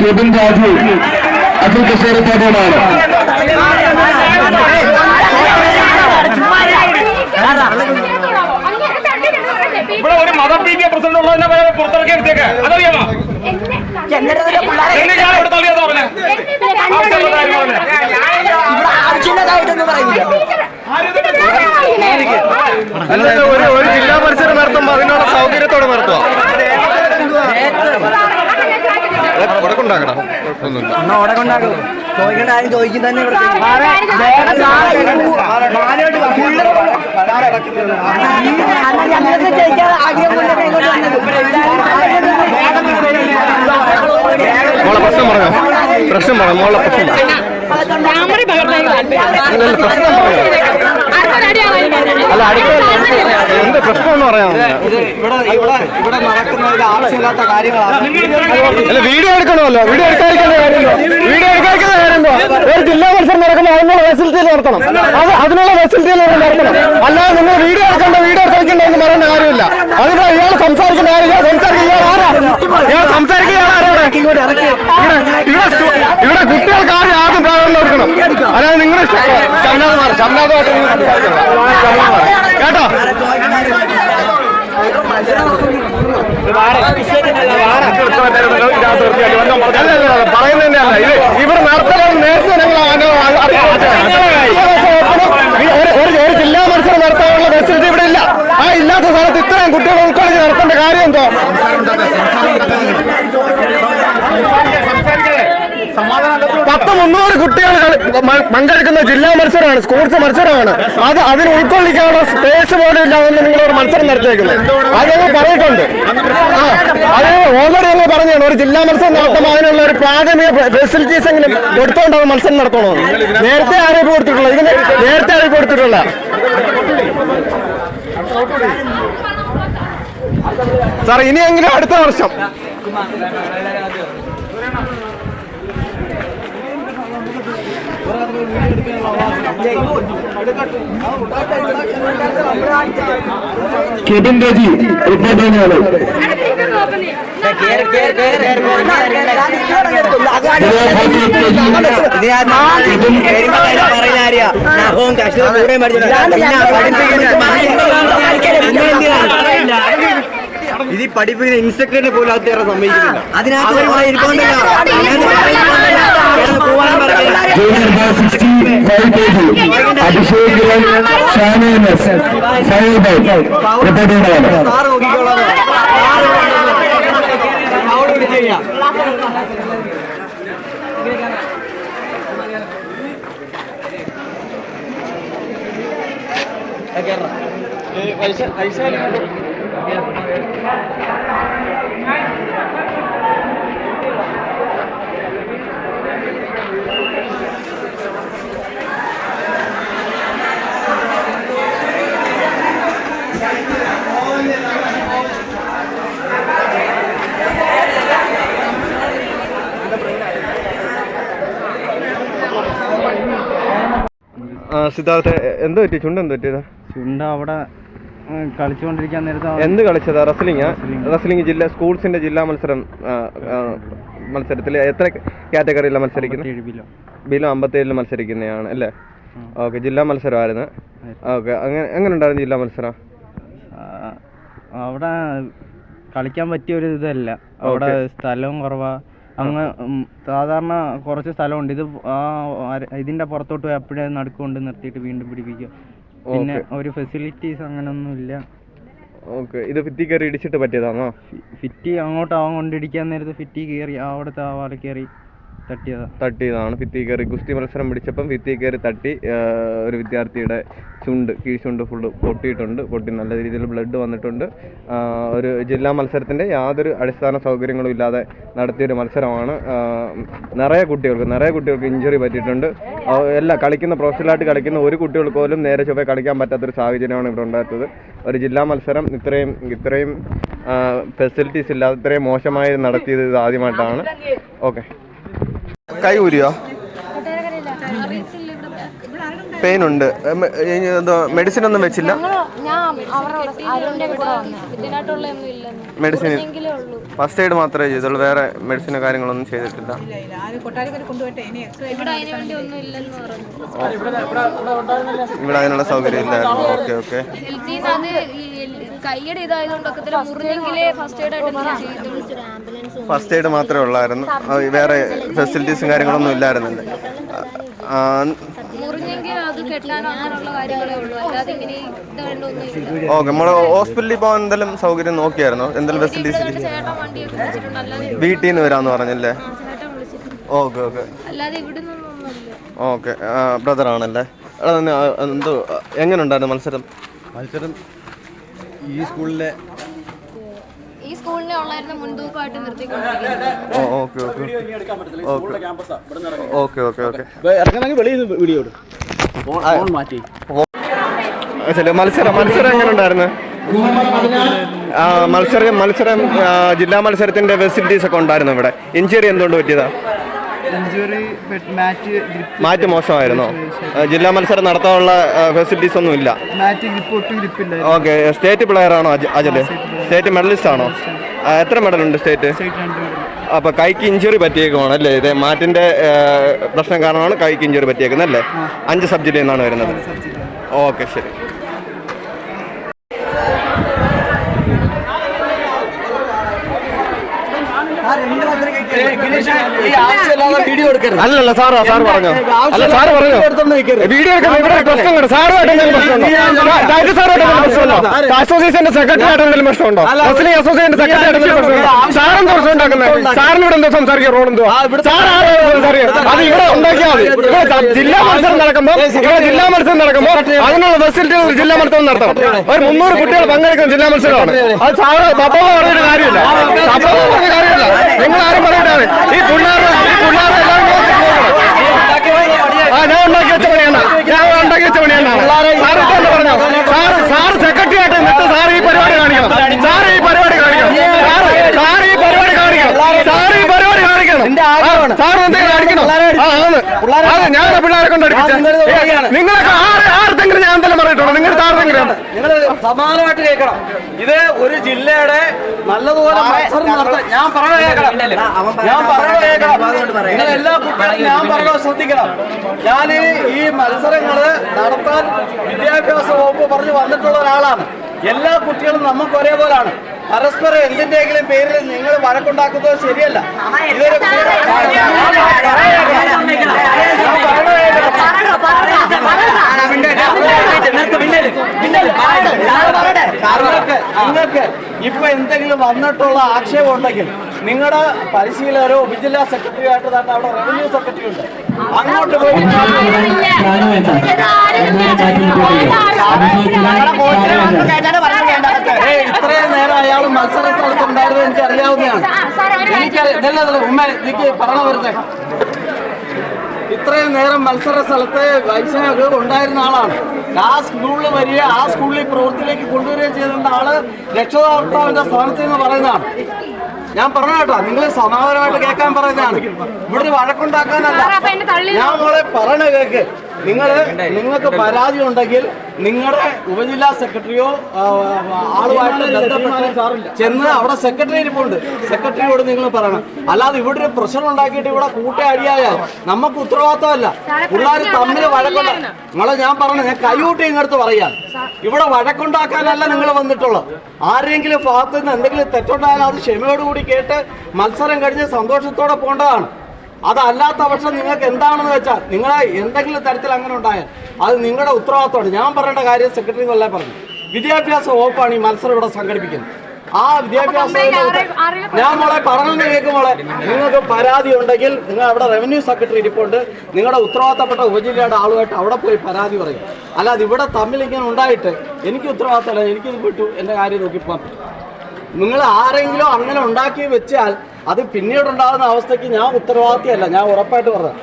കെബിൻ രാജു അതിൽ കസേരത്തോടാണ് ഇവിടെ ഒരു മതപീഡിയ പ്രസിഡന്റ് ഉള്ളതിനെ പുറത്തിറക്കി എടുത്തേക്ക്. അതറിയാമോ? ഒരു ഒരു ജില്ലാ മത്സരം നടത്തുമ്പോ അതിനുള്ള സൗകര്യത്തോടെ നടത്തുക എന്നാ ചോദിക്കേണ്ട ആരും ചോദിക്കും തന്നെ മോളെ പ്രശ്നം പറഞ്ഞോ പ്രശ്നം പറയാം മോളെ പ്രശ്നം അല്ല അടുത്ത എന്ത് പ്രശ്നം എന്ന് പറയാം ഇവിടെ അല്ല വീഡിയോ എടുക്കണമല്ലോ. വീഡിയോ എടുക്കാതിരിക്കുന്ന കാര്യമല്ലോ. വീഡിയോ എടുക്കാതിരിക്കുന്ന കാര്യമല്ലോ. ഒരു ജില്ലാ മത്സരം നടക്കുമ്പോൾ അതിനുള്ള ഫെസിലിറ്റിയിൽ നടത്തണം. അത് അതിനുള്ള ഫെസിലിറ്റിയിൽ നടത്തണം അല്ലാതെ നിങ്ങൾ വീഡിയോ എടുക്കണ്ട വീഡിയോ എടുക്കണ്ട എന്ന് പറയുന്ന കാര്യമില്ല. അതിന് ഇയാൾ സംസാരിക്കുന്ന ആരും ഇയാൾ സംസാരിക്കുന്ന ഇയാൾ ആരാ? ഇയാൾ സംസാരിക്കുന്ന ഇയാൾ ആരാണ്? ഇവിടെ ഇവിടെ കുട്ടികൾക്ക് പ്രാധാന്യം കൊടുക്കണം അല്ലാതെ നിങ്ങളുടെ ഷംനാഥ് നിങ്ങൾ സംസാരിക്കണ്ട ശബ്ദമാർ കേട്ടോ ഇത് ഇവർ നേരത്തെ ഒരു ജില്ലാ മത്സരം നടത്താനുള്ള ഫെസിലിറ്റി ഇവിടെ ഇല്ല ആ ഇല്ലാത്ത സ്ഥലത്ത് ഇത്രയും കുട്ടികൾ ഉൾക്കൊള്ളിച്ച് നടത്തേണ്ട കാര്യം എന്തോ മുന്നൂറ് കുട്ടികൾ പങ്കെടുക്കുന്ന ജില്ലാ മത്സരമാണ്. സ്പോർട്സ് മത്സരമാണ്. അത് അതിന് ഉൾക്കൊള്ളിക്കാനുള്ള സ്പേസ് പോലും ഇല്ലാതെന്ന് ഒരു മത്സരം നടത്തിയേക്കുന്നത്. അത് ഞങ്ങൾ അത് ഓൾറെഡി ഞങ്ങൾ പറഞ്ഞാണ് ഒരു ജില്ലാ മത്സരം നടത്തുമ്പോൾ അതിനുള്ള ഒരു പ്രാഥമിക ഫെസിലിറ്റീസ് എങ്കിലും കൊടുത്തോണ്ട് അത് മത്സരം നടത്തണമെന്ന് നേരത്തെ അറിയിപ്പ് കൊടുത്തിട്ടുള്ള ഇതിന് നേരത്തെ അറിയിപ്പ് കൊടുത്തിട്ടുള്ള സാർ ഇനിയെങ്കിലും അടുത്ത വർഷം. കെബിൻ രജി റിപ്പോർട്ട് ഇത് പഠിപ്പിക്കുന്ന ഇൻസ്ട്രക്ടറിനെ പോലും അത് സമ്മതിക്കുന്നില്ല. അതിനകത്ത് Abhishek Kiran Shani S five by report ചെയ്യുന്നതാണ് സിദ്ധാർത്ഥ എന്ത് പറ്റി? ചുണ്ട് എന്ത് പറ്റിയതാ? ചുണ്ട അവിടെ കളിച്ചുകൊണ്ടിരിക്കാൻ നേരത്തെ എന്ത് കളിച്ചതാ? Wrestling wrestling. ജില്ല സ്കൂൾസിന്റെ ജില്ലാ മത്സരം മത്സരത്തിൽ എത്ര കാറ്റഗറിയിലാണ് മത്സരിക്കുന്നത്? Kilo below. അമ്പത്തേഴിൽ മത്സരിക്കുന്നതാണ് അല്ലേ? ഓക്കെ ജില്ലാ മത്സരമായിരുന്നു. ഓക്കെ അങ്ങനെ എങ്ങനെ ഉണ്ടായിരുന്നു ജില്ലാ മത്സരം? അവിടെ കളിക്കാൻ പറ്റിയ ഒരു ഇതല്ല. അവിടെ സ്ഥലവും കുറവാ. അങ്ങ് സാധാരണ കുറച്ച് സ്ഥലമുണ്ട്. ഇത് ആ ഇതിന്റെ പുറത്തോട്ട് പോയി അപ്പോഴേ നടുക്കൊണ്ട് നിർത്തിയിട്ട് വീണ്ടും പിടിപ്പിക്കും പിന്നെ ഒരു ഫെസിലിറ്റീസ് അങ്ങനൊന്നും ഇല്ല. ഓക്കെ. ഇത് ഫിറ്റി കയറി ഇടിച്ചിട്ട് പറ്റിയതാണോ? ഫിറ്റി അങ്ങോട്ട് അവൻ കൊണ്ടിടിക്കാൻ നേരത്ത് ഫിറ്റി കയറി അവിടുത്തെ ആ വാല കയറി. തട്ടിയതാണ്. ഭിത്തി കയറി ഗുസ്തി മത്സരം പിടിച്ചപ്പം ഭിത്തി കയറി തട്ടി ഒരു വിദ്യാർത്ഥിയുടെ ചുണ്ട് കീഴ്ചുണ്ട് ഫുള്ള് പൊട്ടിയിട്ടുണ്ട്. പൊട്ടി നല്ല രീതിയിൽ ബ്ലഡ് വന്നിട്ടുണ്ട്. ഒരു ജില്ലാ മത്സരത്തിന്റെ യാതൊരു അടിസ്ഥാന സൗകര്യങ്ങളും ഇല്ലാതെ നടത്തിയൊരു മത്സരമാണ്. നിറയെ കുട്ടികൾക്ക് നിറയെ കുട്ടികൾക്ക് ഇഞ്ചുറി പറ്റിയിട്ടുണ്ട്. എല്ലാ കളിക്കുന്ന പ്രൊഫഷണലായിട്ട് കളിക്കുന്ന ഒരു കുട്ടികൾക്ക് പോലും നേരെ ചൊവ്വേ കളിക്കാൻ പറ്റാത്തൊരു സാഹചര്യമാണ് ഇവിടെ ഉണ്ടായിരുന്നത്. ഒരു ജില്ലാ മത്സരം ഇത്രയും ഇത്രയും ഫെസിലിറ്റീസ് ഇല്ലാതെ ഇത്രയും മോശമായി നടത്തിയത് ഇത് ആദ്യമായിട്ടാണ്. ഓക്കെ. കൈ ഊരിയോ? പെയിൻ ഉണ്ട് എന്തോ മെഡിസിൻ ഒന്നും വെച്ചില്ല? മെഡിസിൻ ഫസ്റ്റ് എയ്ഡ് മാത്രമേ ചെയ്തുള്ളൂ. വേറെ മെഡിസിനോ കാര്യങ്ങളൊന്നും ചെയ്തിട്ടില്ല. ഇവിടെ അതിനുള്ള സൗകര്യം ഇല്ലായിരുന്നു. ഓക്കെ ഓക്കെ കൈയുടെ ഇതായതുകൊണ്ടൊക്കെ ഫസ്റ്റ് എയ്ഡ് ആയിട്ട് ഫസ്റ്റ് എയ്ഡ് മാത്രമേ ഉള്ളായിരുന്നു. വേറെ ഫെസിലിറ്റീസും കാര്യങ്ങളൊന്നും ഇല്ലായിരുന്നില്ല. ഓക്കെ നമ്മൾ ഹോസ്പിറ്റലിൽ പോകാൻ എന്തെങ്കിലും സൗകര്യം നോക്കിയായിരുന്നു? എന്തെങ്കിലും ഫെസിലിറ്റീസ് വീട്ടിൽ നിന്ന് വരാമെന്ന് പറഞ്ഞല്ലേ? Okay okay. ഓക്കെ ബ്രദർ ആണല്ലേ? എന്തോ എങ്ങനെ ഉണ്ടായിരുന്നു മത്സരം? മത്സരം ഈ സ്കൂളിലെ സ്കൂളിനെ ഉള്ളായിരുന്ന മുൻതൂക്കമായിട്ട് നിർത്തിക്കൊണ്ടിരിക്കുന്നത്. Okay okay. Okay. Okay okay ഇറങ്ങണമെങ്കിൽ വെളിയിൽ നിന്ന് വീഡിയോ മാറ്റി. മത്സരം മത്സരം എങ്ങനെ ഉണ്ടായിരുന്നു? ആ മത്സരം മത്സരം ജില്ലാ മത്സരത്തിന്റെ ഫെസിലിറ്റീസ് ഒക്കെ ഉണ്ടായിരുന്നു ഇവിടെ. ഇഞ്ചുറി എന്തുകൊണ്ട് പറ്റിയതാ? മാറ്റ് മോശമായിരുന്നോ? ജില്ലാ മത്സരം നടത്താനുള്ള ഫെസിലിറ്റീസ് ഒന്നും ഇല്ല. ഓക്കെ സ്റ്റേറ്റ് പ്ലെയർ ആണോ അജ- അജൽ? സ്റ്റേറ്റ് മെഡലിസ്റ്റ് ആണോ? എത്ര മെഡൽ ഉണ്ട് സ്റ്റേറ്റ്? അപ്പൊ കൈക്ക് ഇഞ്ചുറി പറ്റിയേക്കുവാണ് അല്ലേ? ഇത് മാറ്റിന്റെ പ്രശ്നം കാരണമാണ് കൈക്ക് ഇഞ്ചുറി പറ്റിയേക്കുന്നത് അല്ലേ? അഞ്ച് സബ്ജക്റ്റിൽ നിന്നാണ് വരുന്നത്. ഓക്കെ ശരി. അല്ലല്ല സാറാ സാർ പറഞ്ഞോ. അല്ല സാറ് പറഞ്ഞോ. വീഡിയോ എടുക്കാൻ ഇവിടെ പ്രശ്നം സാറുമായിട്ട് സാറുമായിട്ട് എന്തെങ്കിലും പ്രശ്നമുണ്ടോ അസോസിയേഷന്റെ സെക്രട്ടറി ആയിട്ട് എന്തെങ്കിലും പ്രശ്നമുണ്ടോ? മുസ്ലിം അസോസിയേഷന്റെ സെക്രട്ടറി ആയിട്ട് എന്തെങ്കിലും പ്രശ്നമുണ്ടോ? സാറിന്റെ പ്രശ്നം ഉണ്ടാക്കുന്നത് സാറിന് ഇവിടെ എന്തോ സംസാരിക്കുക? റോഡ് എന്തോ സാർ ആരാണ് സംസാരിക്കുക? അത് ഇവിടെ ഉണ്ടാക്കിയാൽ മതി. ഇവിടെ ജില്ലാ മത്സരം നടക്കുമ്പോൾ ഇവിടെ ജില്ലാ മത്സരം നടക്കുമ്പോൾ അതിനുള്ള ഫെസിലിറ്റി ജില്ലാ മത്സരം നടത്തണം. ഒരു മുന്നൂറ് കുട്ടികൾ പങ്കെടുക്കുന്ന ജില്ലാ മത്സരമാണ്. അത് സാറ് പപ്പ പറഞ്ഞൊരു കാര്യമില്ല. പറഞ്ഞ കാര്യമില്ല. നിങ്ങൾ ആരും പറയട്ടെ ഈ പിള്ളേർ ഈ പിള്ളേർ എല്ലാവരും. ആ ഞാൻ ഉണ്ടാക്കി വെച്ച സാർ സെക്രട്ടറി ആയിട്ട് നിന്നിട്ട് സാർ ഈ പരിപാടി കാണിക്കണം. സാർ ഈ പരിപാടി കാണിക്കണം. സാർ സാർ ഈ പരിപാടി കാണിക്കണം. ഞാൻ പിള്ളേരെ കൊണ്ട് ആർക്കെങ്കിലും ഞാൻ പറഞ്ഞിട്ടുണ്ടോ നിങ്ങൾ ആർക്കെങ്കിലും നിങ്ങൾ സമാനമായിട്ട് കേൾക്കണം. ഇത് ഒരു ജില്ലയുടെ നല്ലതുപോലെ ഞാൻ പറയണ കേൾക്കണം. ഞാൻ പറയണ കേൾക്കണം. നിങ്ങൾ എല്ലാ കുട്ടികളും ഞാൻ പറയണത് ശ്രദ്ധിക്കണം. ഞാൻ ഈ മത്സരങ്ങൾ നടത്താൻ വിദ്യാഭ്യാസ വകുപ്പ് പറഞ്ഞു വന്നിട്ടുള്ള ഒരാളാണ്. എല്ലാ കുട്ടികളും നമുക്ക് ഒരേപോലാണ്. പരസ്പരം എന്തിന്റെങ്കിലും പേരിൽ നിങ്ങൾ വഴക്കുണ്ടാക്കുന്നത് ശരിയല്ല. ഇതൊരു നിങ്ങൾക്ക് നിങ്ങൾക്ക് ഇപ്പൊ എന്തെങ്കിലും വന്നിട്ടുള്ള ആക്ഷേപം ഉണ്ടെങ്കിൽ നിങ്ങളുടെ പരിശീലകരോ ഉപജില്ലാ സെക്രട്ടറി ആയിട്ട് തന്നെ അവിടെ റവന്യൂ സെക്രട്ടറി ഉണ്ട്. അങ്ങോട്ട് പോയി. ഏയ് ഇത്രയും നേരം അയാൾ മത്സര സ്ഥലത്ത് ഉണ്ടായിരുന്നത് എനിക്ക് അറിയാവുന്നതാണ്. എനിക്കറിയാം ഉമ്മ എനിക്ക് പറഞ്ഞു വരുന്നേ ഇത്രയും നേരം മത്സര സ്ഥലത്ത് വൈശാഖ് ഉണ്ടായിരുന്ന ആളാണ്. ആ സ്കൂളിൽ വരിക ആ സ്കൂളിൽ പ്രവൃത്തിയിലേക്ക് കൊണ്ടുവരികയും ചെയ്തിരുന്ന ആൾ രക്ഷകർത്താവിന്റെ സ്ഥാനത്ത് നിന്ന് പറയുന്നതാണ്. ഞാൻ പറഞ്ഞ കേട്ടോ നിങ്ങൾ സമാധാനമായിട്ട് കേൾക്കാൻ പറയുന്നതാണ്. ഇവിടെ വഴക്കുണ്ടാക്കാനല്ല. ഞാൻ മോളെ പറയണ കേക്ക്. നിങ്ങൾ നിങ്ങൾക്ക് പരാതി ഉണ്ടെങ്കിൽ നിങ്ങളുടെ ഉപജില്ലാ സെക്രട്ടറിയോ ആളുമായിട്ട് ബന്ധപ്പെട്ട് ചെന്ന് അവിടെ സെക്രട്ടറി ഇരിപ്പുണ്ട് സെക്രട്ടറിയോട് നിങ്ങൾ പറയണം. അല്ലാതെ ഇവിടെ ഒരു പ്രശ്നം ഉണ്ടാക്കിയിട്ട് ഇവിടെ കൂട്ട അടിയായാൽ നമുക്ക് ഉത്തരവാദിത്തമല്ല പിള്ളേർ തമ്മിൽ വഴക്കുണ്ട നിങ്ങളെ ഞാൻ പറഞ്ഞു ഞാൻ കൈകൂട്ടി ഇങ്ങടുത്ത് പറയാം. ഇവിടെ വഴക്കുണ്ടാക്കാനല്ല നിങ്ങൾ വന്നിട്ടുള്ളത്. ആരെങ്കിലും ഭാഗത്തുനിന്ന് എന്തെങ്കിലും തെറ്റുണ്ടായാൽ അത് ക്ഷമയോടുകൂടി കേട്ട് മത്സരം കഴിഞ്ഞ് സന്തോഷത്തോടെ പോകേണ്ടതാണ്. അതല്ലാത്ത പക്ഷം നിങ്ങൾക്ക് എന്താണെന്ന് വെച്ചാൽ നിങ്ങൾ എന്തെങ്കിലും തരത്തിൽ അങ്ങനെ ഉണ്ടായാൽ അത് നിങ്ങളുടെ ഉത്തരവാദിത്തമാണ്. ഞാൻ പറയേണ്ട കാര്യം സെക്രട്ടറി കൊല്ലേ പറഞ്ഞു. വിദ്യാഭ്യാസ വകുപ്പാണ് ഈ മത്സരം ഇവിടെ സംഘടിപ്പിക്കുന്നത്. ആ വിദ്യാഭ്യാസ ഞാൻ മോളെ പറഞ്ഞു കേൾക്കുമ്പോളെ നിങ്ങൾക്ക് പരാതി ഉണ്ടെങ്കിൽ നിങ്ങൾ അവിടെ റവന്യൂ സെക്രട്ടറി ഇരിപ്പുണ്ട്. നിങ്ങളുടെ ഉത്തരവാദിത്തപ്പെട്ട ഉപജില്ലയുടെ ആളുമായിട്ട് അവിടെ പോയി പരാതി പറയും. അല്ലാതെ ഇവിടെ തമ്മിൽ ഇങ്ങനെ ഉണ്ടായിട്ട് എനിക്ക് ഉത്തരവാദിത്തമല്ല എനിക്കിത് വിട്ടു എന്റെ കാര്യം നോക്കിപ്പോ നിങ്ങൾ ആരെങ്കിലും അങ്ങനെ ഉണ്ടാക്കി വെച്ചാൽ അത് പിന്നീട് ഉണ്ടാകുന്ന അവസ്ഥയ്ക്ക് ഞാൻ ഉത്തരവാദിത്തമല്ല ഞാൻ ഉറപ്പായിട്ട് പറഞ്ഞു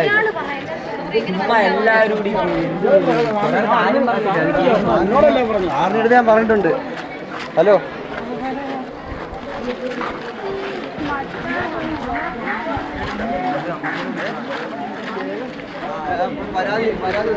ഒരാൾ പറയുന്നത് എല്ലാവരും കൂടി എന്നോടല്ലേ പറഞ്ഞു ആറിന്റെ ഞാൻ പറഞ്ഞിട്ടുണ്ട് ഹലോ പരാതി പരാതി